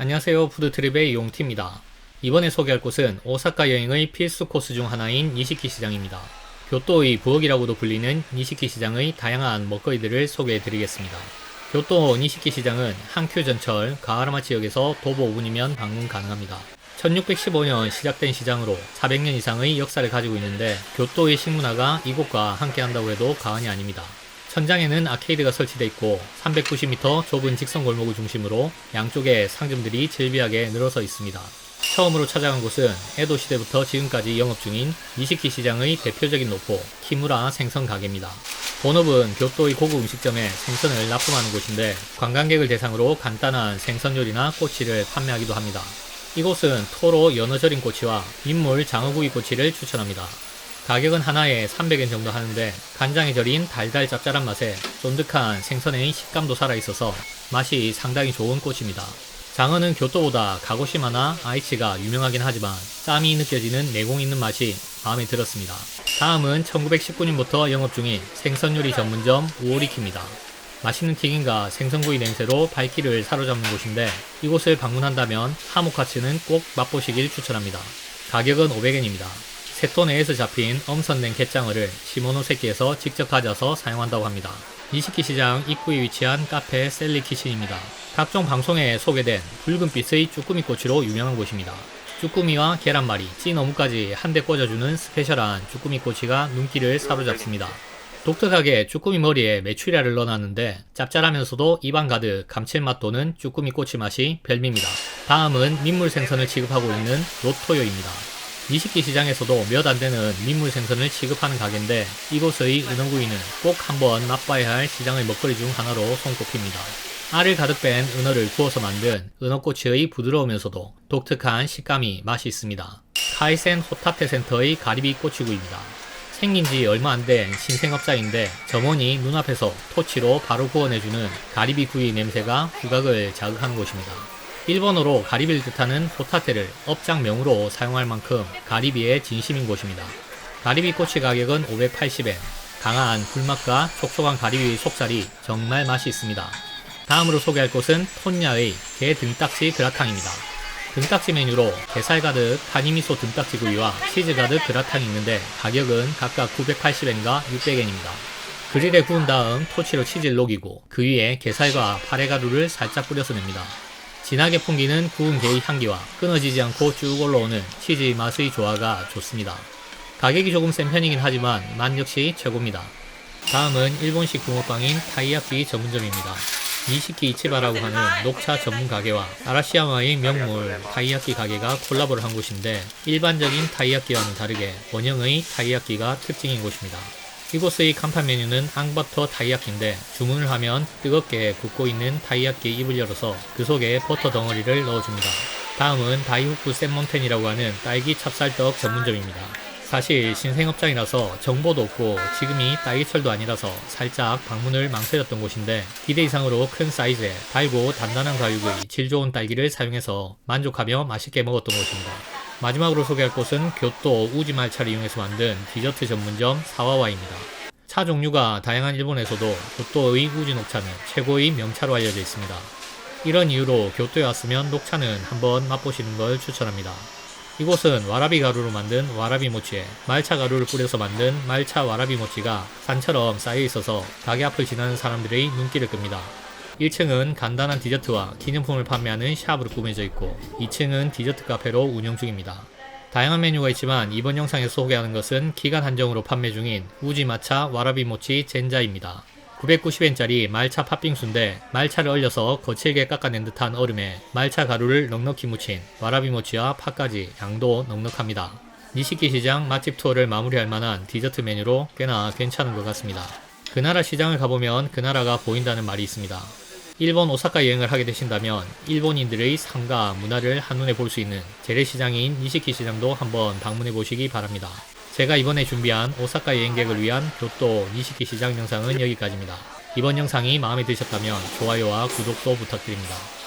안녕하세요. 푸드트립의 용티입니다. 이번에 소개할 곳은 오사카 여행의 필수 코스 중 하나인 니시키 시장입니다. 교토의 부엌이라고도 불리는 니시키 시장의 다양한 먹거리들을 소개해 드리겠습니다. 교토 니시키 시장은 한큐 전철 가하라마 지역에서 도보 5분이면 방문 가능합니다. 1615년 시작된 시장으로 400년 이상의 역사를 가지고 있는데 교토의 식문화가 이곳과 함께 한다고 해도 과언이 아닙니다. 천장에는 아케이드가 설치되어 있고 390m 좁은 직선 골목을 중심으로 양쪽에 상점들이 즐비하게 늘어서 있습니다. 처음으로 찾아간 곳은 에도 시대부터 지금까지 영업 중인 니시키 시장의 대표적인 노포 키무라 생선 가게입니다. 본업은 교토의 고급 음식점에 생선을 납품하는 곳인데 관광객을 대상으로 간단한 생선 요리나 꼬치를 판매하기도 합니다. 이곳은 토로 연어 절인 꼬치와 민물 장어구이 꼬치를 추천합니다. 가격은 하나에 300엔 정도 하는데 간장에 절인 달달 짭짤한 맛에 쫀득한 생선의 식감도 살아있어서 맛이 상당히 좋은 꽃입니다. 장어는 교토보다 가고시마나 아이치가 유명하긴 하지만 쌈이 느껴지는 내공 있는 맛이 마음에 들었습니다. 다음은 1919년부터 영업 중인 생선 요리 전문점 우오리키입니다. 맛있는 튀김과 생선구이 냄새로 발길을 사로잡는 곳인데 이곳을 방문한다면 하모카츠는 꼭 맛보시길 추천합니다. 가격은 500엔입니다. 세토 내에서 잡힌 엄선된 갯장어를 시모노세키에서 직접 가져서 사용한다고 합니다. 니시키 시장 입구에 위치한 카페 셀리 키친입니다. 각종 방송에 소개된 붉은빛의 쭈꾸미 꼬치로 유명한 곳입니다. 쭈꾸미와 계란말이, 찐 어묵까지 한데 꽂아주는 스페셜한 쭈꾸미 꼬치가 눈길을 사로잡습니다. 독특하게 쭈꾸미 머리에 메추리알을 넣어놨는데 짭짤하면서도 입안 가득 감칠맛 도는 쭈꾸미 꼬치 맛이 별미입니다. 다음은 민물 생선을 취급하고 있는 로토요입니다. 니시키 시장에서도 몇 안 되는 민물 생선을 취급하는 가게인데 이곳의 은어구이는 꼭 한번 맛봐야 할 시장의 먹거리 중 하나로 손꼽힙니다. 알을 가득 뺀 은어를 구워서 만든 은어꼬치의 부드러우면서도 독특한 식감이 맛이 있습니다. 카이센 호타테 센터의 가리비 꼬치구이입니다. 생긴 지 얼마 안 된 신생업자인데 점원이 눈앞에서 토치로 바로 구워내주는 가리비 구이 냄새가 후각을 자극하는 곳입니다. 일본어로 가리비를 뜻하는 호타테를 업장명으로 사용할 만큼 가리비의 진심인 곳입니다. 가리비 꼬치 가격은 580엔. 강한 불맛과 촉촉한 가리비 속살이 정말 맛이 있습니다. 다음으로 소개할 곳은 톤야의 게 등딱지 그라탕입니다. 등딱지 메뉴로 게살 가득 타니미소 등딱지 구이와 치즈 가득 그라탕이 있는데 가격은 각각 980엔과 600엔입니다. 그릴에 구운 다음 토치로 치즈를 녹이고 그 위에 게살과 파레가루를 살짝 뿌려서 냅니다. 진하게 풍기는 구운 게의 향기와 끊어지지 않고 쭉 올라오는 치즈의 맛의 조화가 좋습니다. 가격이 조금 센 편이긴 하지만 맛 역시 최고입니다. 다음은 일본식 붕어빵인 타이야끼 전문점입니다. 니시키 이치바라고 하는 녹차 전문 가게와 아라시야마의 명물 타이야끼 가게가 콜라보를 한 곳인데 일반적인 타이야끼와는 다르게 원형의 타이야끼가 특징인 곳입니다. 이곳의 간판 메뉴는 앙버터 타이야끼인데 주문을 하면 뜨겁게 굽고 있는 타이야끼 입을 열어서 그 속에 버터 덩어리를 넣어줍니다. 다음은 다이후쿠 샘몬텐이라고 하는 딸기 찹쌀떡 전문점입니다. 사실 신생업장이라서 정보도 없고 지금이 딸기철도 아니라서 살짝 방문을 망설였던 곳인데 기대 이상으로 큰 사이즈에 달고 단단한 과육의 질 좋은 딸기를 사용해서 만족하며 맛있게 먹었던 곳입니다. 마지막으로 소개할 곳은 교토 우지말차를 이용해서 만든 디저트 전문점 사와와입니다. 차 종류가 다양한 일본에서도 교토의 우지 녹차는 최고의 명차로 알려져 있습니다. 이런 이유로 교토에 왔으면 녹차는 한번 맛보시는 걸 추천합니다. 이곳은 와라비 가루로 만든 와라비 모치에 말차 가루를 뿌려서 만든 말차 와라비 모치가 산처럼 쌓여 있어서 가게 앞을 지나는 사람들의 눈길을 끕니다. 1층은 간단한 디저트와 기념품을 판매하는 샵으로 꾸며져 있고 2층은 디저트 카페로 운영 중입니다. 다양한 메뉴가 있지만 이번 영상에서 소개하는 것은 기간 한정으로 판매 중인 우지 마차 와라비 모치 젠자입니다. 990엔짜리 말차 팥빙수인데 말차를 얼려서 거칠게 깎아낸 듯한 얼음에 말차 가루를 넉넉히 묻힌 와라비 모치와 팥까지 양도 넉넉합니다. 니시키 시장 맛집 투어를 마무리할 만한 디저트 메뉴로 꽤나 괜찮은 것 같습니다. 그 나라 시장을 가보면 그 나라가 보인다는 말이 있습니다. 일본 오사카 여행을 하게 되신다면 일본인들의 삶과 문화를 한눈에 볼 수 있는 재래시장인 니시키 시장도 한번 방문해 보시기 바랍니다. 제가 이번에 준비한 오사카 여행객을 위한 교토 니시키 시장 영상은 여기까지입니다. 이번 영상이 마음에 드셨다면 좋아요와 구독도 부탁드립니다.